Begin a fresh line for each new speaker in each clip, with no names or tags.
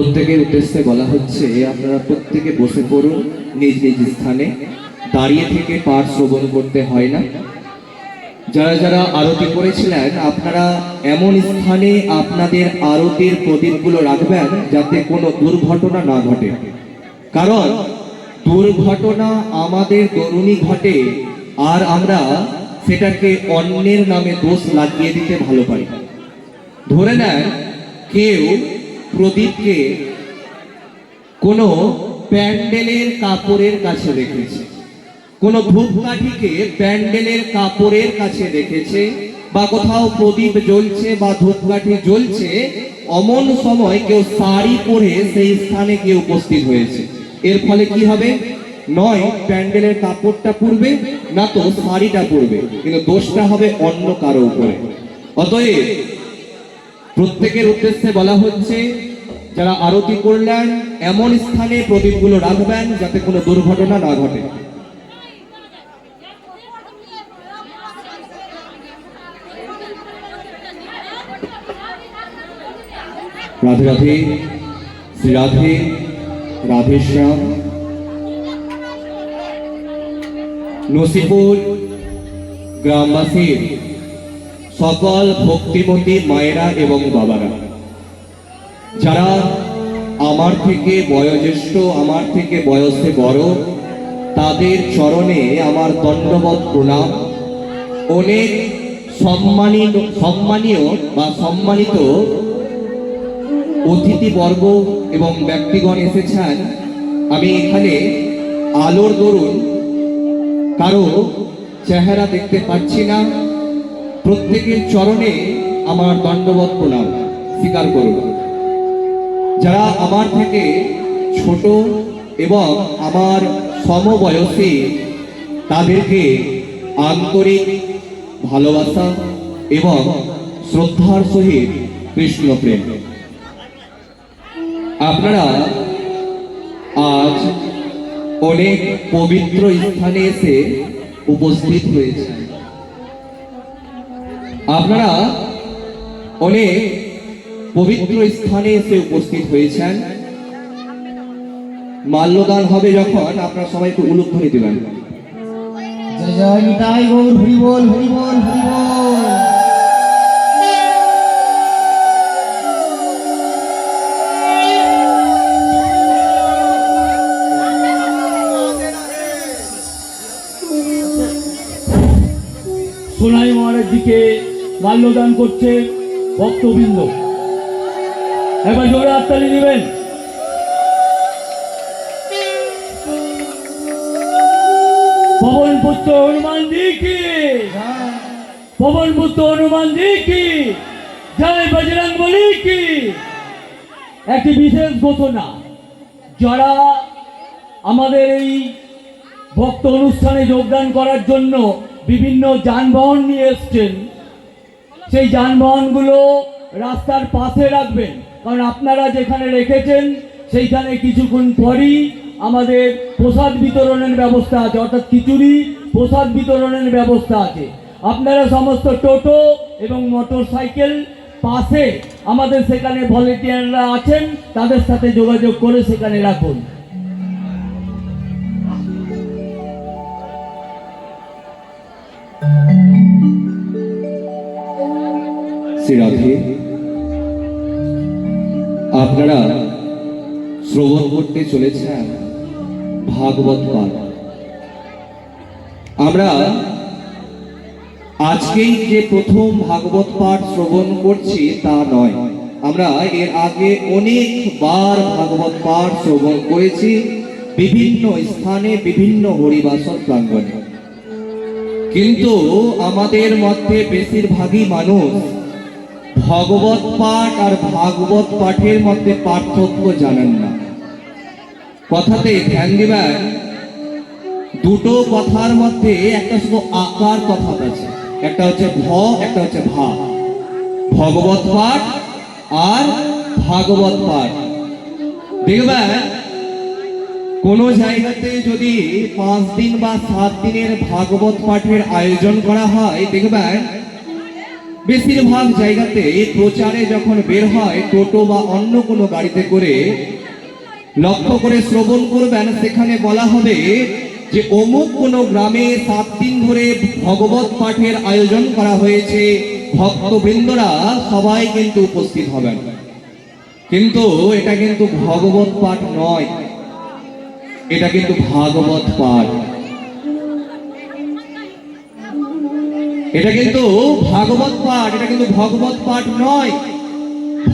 প্রত্যেকের উদ্দেশ্যে বলা হচ্ছে, আপনারা প্রত্যেকে বসে পড়ুন নিজ নিজ স্থানে। দাঁড়িয়ে থেকে পাঠ শ্রবণ করতে হয় না। যারা যারা আরতি করেছিলেন, আপনারা এমন স্থানে আপনাদের আরতির প্রদীপগুলো রাখবেন যাতে কোনো দুর্ঘটনা না ঘটে। কারণ দুর্ঘটনা আমাদের তরুণী ঘটে, আর আমরা সেটাকে অন্যের নামে দোষ লাগিয়ে দিতে ভালো পাই ধরে নেন, কেউ প্রদীপকে কোনো প্যান্ডেলের কাপড়ের কাছে রেখেছে, কোন ধূপকাঠিকে প্যান্ডেলের কাপড়ের কাছে রেখেছে, বা কোথাও প্রদীপ জ্বলছে বা ধূপকাঠি জ্বলছে, অমন সময় কেউ শাড়ি পরে সেই স্থানে গিয়ে উপস্থিত হয়েছে। এর ফলে কি হবে? নয়, প্যান্ডেলের কাপড়টা পরবে, না তো শাড়িটা পরবে, কিন্তু দোষটা হবে অন্য কারও উপরে। অতএব প্রত্যেকের উদ্দেশ্যে বলা হচ্ছে, যারা আরতি করলেন, এমন স্থানে প্রদীপগুলো রাখবেন যাতে কোনো দুর্ঘটনা না ঘটে। রাধে রাধে, শ্রী রাধে রাধেশ্যাম নসিপুর গ্রামবাসীর সকল ভক্তিমতী মায়েরা এবং বাবারা। যারা আমার থেকে বয়োজ্যেষ্ঠ, আমার থেকে বয়সে বড়, তাদের চরণে আমার দণ্ডবত প্রণাম। অনেক সম্মানিত সম্মানীয় বা সম্মানিত অতিথিবর্গ এবং ব্যক্তিগণ এসেছেন। আমি এখানে আলোর দরুন কারও চেহারা দেখতে পাচ্ছি না। প্রত্যেকের চরণে আমার দণ্ডবত প্রণাম, স্বীকার করুন। যারা আমার থেকে ছোট এবং আমার সমবয়সী, তাদেরকে আন্তরিক ভালোবাসা এবং শ্রদ্ধার সহিত কৃষ্ণ প্রেম। আপনারা আজ অনেক পবিত্র স্থানে এসে উপস্থিত হয়েছেন। আপনারা অনেক পবিত্র স্থানে এসে উপস্থিত হয়েছেন। মাল্যদান হবে যখন আপনারা সবাই একটু উলুধ্বনি দিবেন।
জয় জয় নিতাই গৌর হরি বল হরি বল হরি বল।
সোনাই মহারাজ দিকে মাল্যদান করছে ভক্তবৃন্দ। একবার জোরে হাততালি দিবেন। পবন পুত্র হনুমান জি কি? পবন পুত্র হনুমান জি কি? জয় বজরং বলি কি? একটি বিশেষ ঘটনা যারা আমাদের এই ভক্ত অনুষ্ঠানে যোগদান করার জন্য বিভিন্ন যানবাহন নিয়ে এসছেন সেই যানবাহনগুলো রাস্তার পাশে রাখবেন। কারণ আপনারা যেখানে রেখেছেন, সেইখানে কিছুক্ষণ পরই আমাদের প্রসাদ বিতরণের ব্যবস্থা আছে, অর্থাৎ খিচুড়ি, প্রসাদ বিতরণের ব্যবস্থা আছে। আপনারা সমস্ত টোটো এবং মোটর সাইকেল পাশে আমাদের সেখানে ভলেন্টিয়াররা আছেন, তাদের সাথে যোগাযোগ করে সেখানে রাখুন।
শ্রী রাধে। আপনারা শ্রবণ করতে চলেছেন ভাগবত পাঠ। আমরা আজকেই যে প্রথম ভাগবত পাঠ শ্রবণ করছি তা নয়। আমরা এর আগে অনেকবার ভাগবত পাঠ শ্রবণ করেছি বিভিন্ন স্থানে, বিভিন্ন হরিবাসর প্রাঙ্গণে। কিন্তু আমাদের মধ্যে বেশিরভাগই মানুষ ভগবত পাঠ আর ভাগবত পাঠের মধ্যে পার্থক্য জানেন না। কথাতে ধ্যান দিবেন দুটো কথার মধ্যে একটা শুধু আকার কথা আছে। একটা হচ্ছে ভ, একটা হচ্ছে ভা। ভগবত পাঠ আর ভাগবত পাঠ। দেখবেন কোনো জায়গাতে যদি পাঁচ দিন বা সাত দিনের ভাগবত পাঠের আয়োজন করা হয় দেখবেন বেশিরভাগ জায়গাতে প্রচারে যখন বের হয়, টোটো বা অন্য কোনো গাড়িতে করে, লক্ষ্য করে শ্রবণ করবেন, সেখানে বলা হবে যে অমুক কোনো গ্রামে সাত দিন ধরে ভগবত পাঠের আয়োজন করা হয়েছে। ভক্তবৃন্দরা সবাই কিন্তু উপস্থিত হবেন। কিন্তু এটা কিন্তু ভগবত পাঠ নয়। এটা কিন্তু ভাগবত পাঠ। এটা কিন্তু ভাগবত পাঠ, এটা কিন্তু ভগবত পাঠ নয়।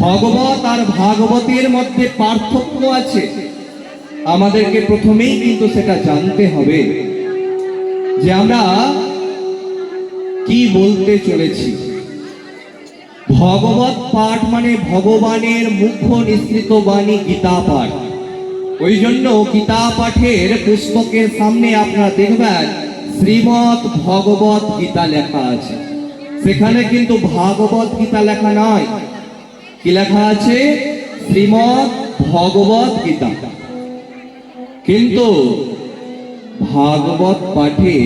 ভগবত আর ভাগবতের মধ্যে পার্থক্য আছে। আমাদেরকে প্রথমেই কিন্তু সেটা জানতে হবে যে আমরা কি বলতে চলেছি। ভগবত পাঠ মানে ভগবানের মুখ্য নিঃসৃত বাণী গীতা পাঠ। ওই জন্য গীতা পাঠের পুস্তকের সামনে আপনারা দেখবেন শ্রীমৎ ভগবত গীতা লেখা আছে। সেখানে কিন্তু ভাগবত গীতা লেখা নয়। কি লেখা আছে? শ্রীমৎ ভগবত গীতা। কিন্তু ভাগবত পাঠে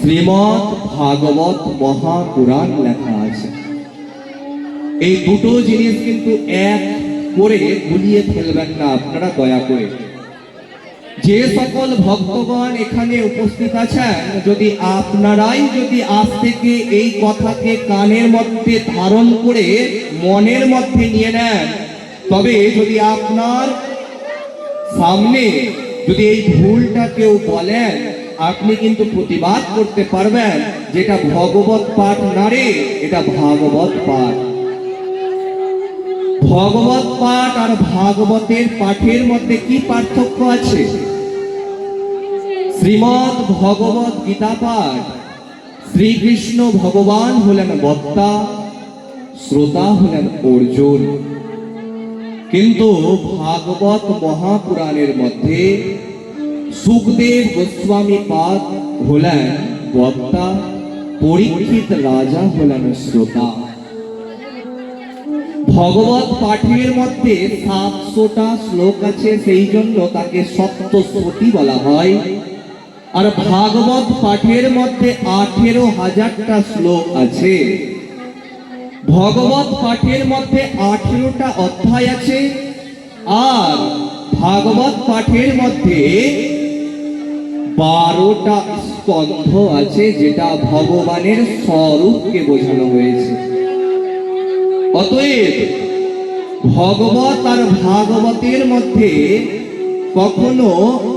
শ্রীমৎ ভাগবত মহাপুরাণ লেখা আছে। এই দুটো জিনিস কিন্তু এক করে গুলিয়ে ফেলবেন না, আপনারা দয়া করে। যে সকল ভক্তগণ এখানে উপস্থিত আছেন, যদি আপনারাই যদি আজ থেকে এই কথাকে কানের মধ্যে ধারণ করে মনের মধ্যে নিয়ে নেন, তবে যদি আপনার সামনে যদি এই ভুলটা কেউ বলেন, আপনি কিন্তু প্রতিবাদ করতে পারবেন। যেটা ভগবত পাঠ না রে এটা ভাগবত পাঠ। ভগবত পাঠ আর ভাগবতের পাঠের মধ্যে কি পার্থক্য আছে? শ্রীমৎ ভগবত গীতা পাঠ, শ্রীকৃষ্ণ ভগবান হলেন বক্তা, শ্রোতা হলেন অর্জুন। কিন্তু ভাগবত মহাপুরাণের মধ্যে সুখদেব গোস্বামী পাদ হলেন বক্তা, পরীক্ষিত রাজা হলেন শ্রোতা। ভগবত পাঠের মধ্যে সাতশোটা শ্লোক আছে সেই জন্য তাকে সপ্তশতী বলা হয়। আর ভাগবত পাঠের মধ্যে আঠেরো হাজারটা শ্লোক আছে। ভগবত পাঠের মধ্যে আঠেরোটা অধ্যায় আছে। আর ভাগবত পাঠের মধ্যে বারোটা স্কন্ধ আছে, যেটা ভগবানের স্বরূপকে বোঝানো হয়েছে। অতএব ভগবত আর ভাগবতের মধ্যে কখনো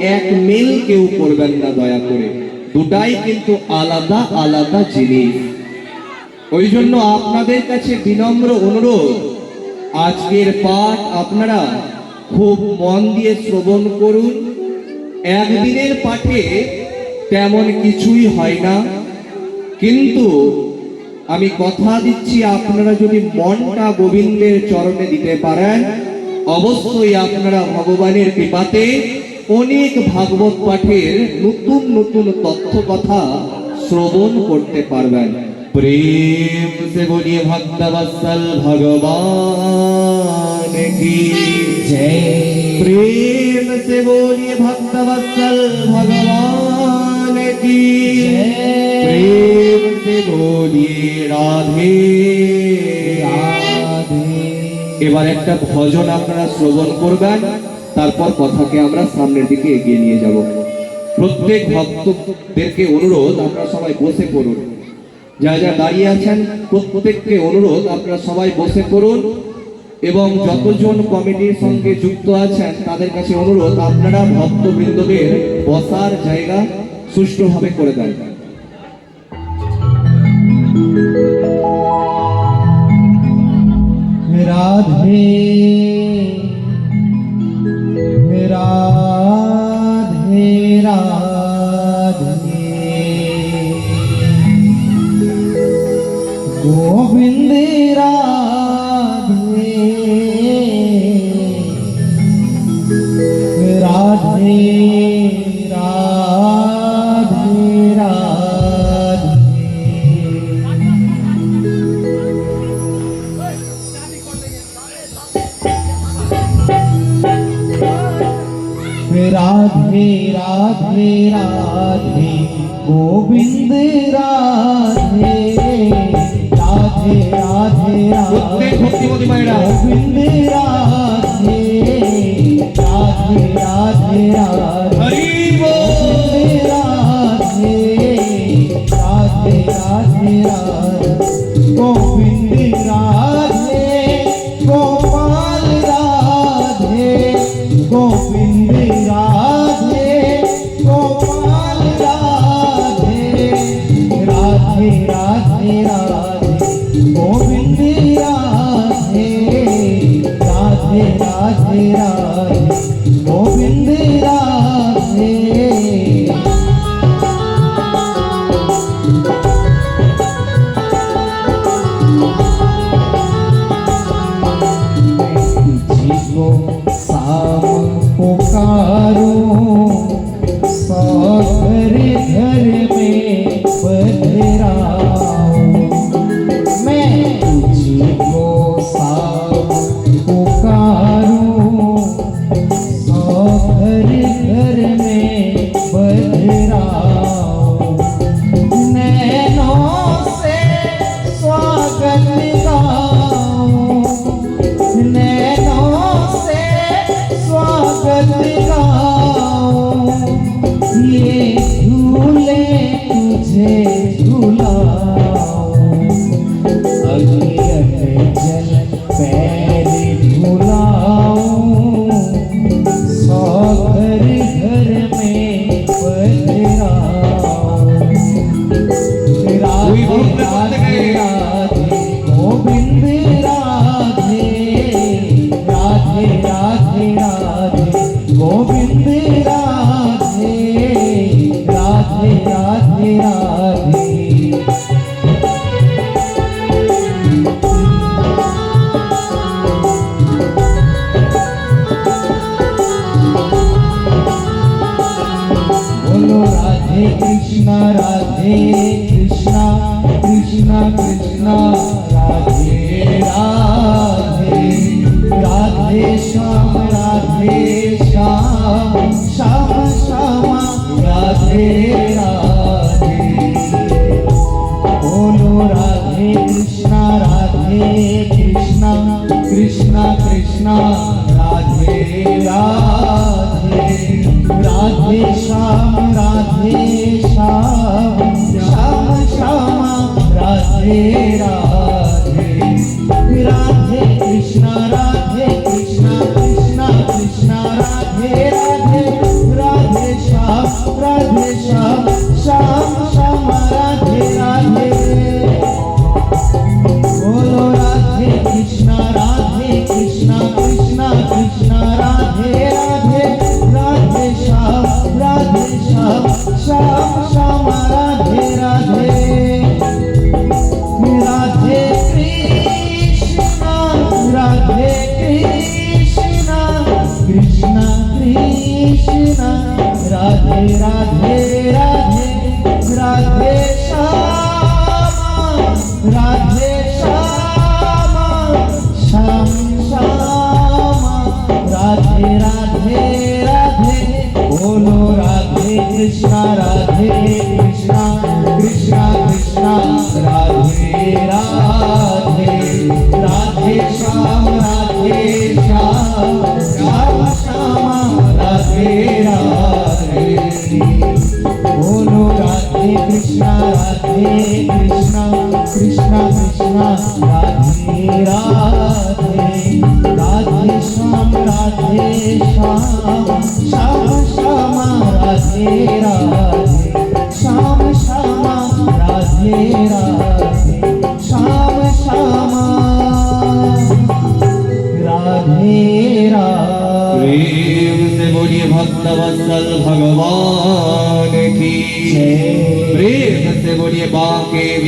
এক মিল কেউ করবেন না দয়া করে। দুটাই কিন্তু আলাদা আলাদা জিনিস। ওই জন্য আপনাদের কাছে বিনম্র অনুরোধ, আজকের পাঠ আপনারা খুব মন দিয়ে শ্রবণ করুন। একদিনের পাঠে তেমন কিছুই হয় না। কিন্তু আমি কথা দিচ্ছি আপনারা যদি মনটা গোবিন্দের চরণে দিতে পারেন অবশ্যই আপনারা ভগবানের কৃপাতে অনেক ভাগবত পাঠের নতুন নতুন তথ্য কথা শ্রবণ করতে পারবেন। প্রেম সে বলিয়ে ভক্তবৎসল ভগবান কি জয়। প্রেম সে বলিয়ে ভক্তবৎসল ভগবান কি জয়।
রাধে
এবার একটা ভজন আপনারা শ্রবণ করবেন, তারপর কথাকে আমরা সামনের দিকে এগিয়ে নিয়ে যাব। প্রত্যেক ভক্তদেরকে অনুরোধ, আপনারা সবাই বসে করুন যা যা দাঁড়িয়ে আছেন, প্রত্যেককে অনুরোধ, আপনারা সবাই বসে করুন এবং যতজন কমিটির সঙ্গে যুক্ত আছেন, তাদের কাছে অনুরোধ, আপনারা ভক্তবৃন্দদের বসার জায়গা সুষ্ঠুভাবে করে দেন।
राधे राधे राधे गोविंद राधे गोविंद राधे
राधे राधे राधे
Oh. রাধে কৃষ্ণ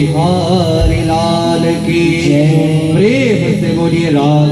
बिहारी लाल की। प्रेम से बोलिए राम।